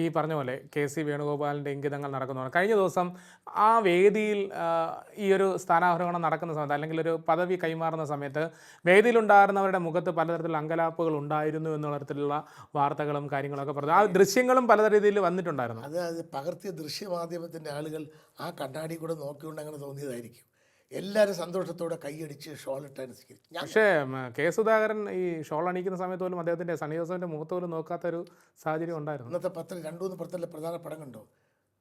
ഈ പറഞ്ഞ പോലെ കെ സി വേണുഗോപാലിന്റെ ഇംഗിതങ്ങൾ നടക്കുന്നതാണ്. കഴിഞ്ഞ ദിവസം ആ വേദിയിൽ ഈ ഒരു സ്ഥാനാരോഹണം നടക്കുന്ന സമയത്ത് അല്ലെങ്കിൽ ഒരു പദവി കൈമാറുന്ന സമയത്ത് വേദിയിലുണ്ടായിരുന്നവരുടെ മുഖത്ത് പലതരത്തിലുള്ള അങ്കലാപ്പുകൾ ഉണ്ടായിരുന്നു എന്നുള്ള തരത്തിലുള്ള വാർത്തകളും കാര്യങ്ങളൊക്കെ പറഞ്ഞു. ആ ദൃശ്യങ്ങളും പല രീതിയിൽ വന്നിട്ടുണ്ടായിരുന്നു. അത് പകർത്തിയ ദൃശ്യമാധ്യമത്തിന്റെ ആളുകൾ ആ കണ്ണാടി കൂടെ നോക്കിക്കൊണ്ട് തോന്നിയതായിരിക്കും. എല്ലാവരും സന്തോഷത്തോടെ കൈയടിച്ച് ഷോളിട്ട് അനുസരിക്കും ഞാൻ പക്ഷേ കെ സുധാകരൻ ഈ ഷോൾ അണിയിക്കുന്ന സമയത്ത് പോലും അദ്ദേഹത്തിന്റെ സണ്ണി ജോസഫിന്റെ മുഖത്ത് പോലും നോക്കാത്ത ഒരു സാഹചര്യം ഉണ്ടായിരുന്നു. ഇന്നത്തെ പത്രം രണ്ടു മൂന്ന് പത്രത്തിലെ പ്രധാന പടം കണ്ടോ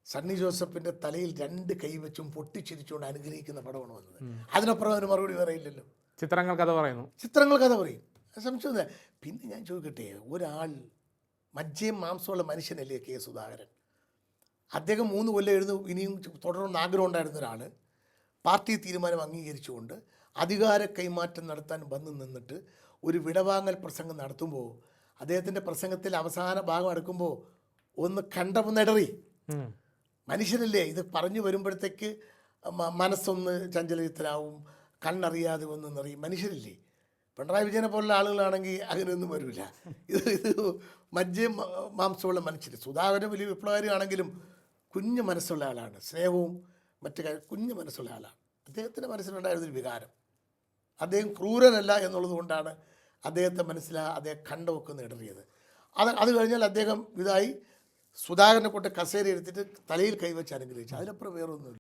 സണ്ണി ജോസഫിന്റെ തലയിൽ രണ്ട് കൈ വെച്ചും പൊട്ടിച്ചിരിച്ചുകൊണ്ട് അനുഗ്രഹിക്കുന്ന പടമാണ് വന്നത്. അതിനപ്പുറം അതിന് മറുപടി പറയില്ലല്ലോ ചിത്രങ്ങൾ കഥ പറയുന്നു. ചിത്രങ്ങൾ കഥ പറയും. സംശയം പിന്നെ ഞാൻ ചോദിക്കട്ടെ ഒരാൾ മജ്ജയും മാംസമുള്ള മനുഷ്യനല്ലേ കെ സുധാകരൻ? അദ്ദേഹം മൂന്ന് കൊല്ലം എഴുതും ഇനിയും തുടർന്ന് ആഗ്രഹം ഉണ്ടായിരുന്ന ഒരാൾ പാർട്ടി തീരുമാനം അംഗീകരിച്ചുകൊണ്ട് അധികാര കൈമാറ്റം നടത്താൻ വന്നു നിന്നിട്ട് ഒരു വിടവാങ്ങൽ പ്രസംഗം നടത്തുമ്പോൾ അദ്ദേഹത്തിന്റെ പ്രസംഗത്തിൽ അവസാന ഭാഗം അടുക്കുമ്പോൾ ഒന്ന് കണ്ടമുന്നിടറി മനുഷ്യരല്ലേ ഇത് പറഞ്ഞു വരുമ്പോഴത്തേക്ക് മനസ്സൊന്ന് ചഞ്ചലത്തിലാവും കണ്ണറിയാതെ ഒന്ന് നിറയും. മനുഷ്യരില്ലേ? പിണറായി വിജയനെ പോലുള്ള ആളുകളാണെങ്കിൽ അങ്ങനെയൊന്നും വരില്ല ഇത് ഇത് മജ്ജയും മാംസമുള്ള മനുഷ്യർ സുധാകരൻ വലിയ വിപ്ലവകാരിയാണെങ്കിലും കുഞ്ഞു മനസ്സുള്ള ആളാണ്. സ്നേഹവും മറ്റു കുഞ്ഞു മനസ്സുള്ള ആളാണ്. അദ്ദേഹത്തിന്റെ മനസ്സിലുണ്ടായിരുന്നൊരു വികാരം. അദ്ദേഹം ക്രൂരനല്ല എന്നുള്ളതുകൊണ്ടാണ് അദ്ദേഹത്തെ മനസ്സിലാ അദ്ദേഹം കണ്ടമൊക്കെ നേടറിയത് അത് അത് കഴിഞ്ഞാൽ അദ്ദേഹം ഇതായി സുധാകരനെ കൊണ്ട് കസേര എടുത്തിട്ട് തലയിൽ കൈവച്ച് അനുഗ്രഹിച്ചു. അതിനപ്പുറം വേറൊന്നുമില്ല.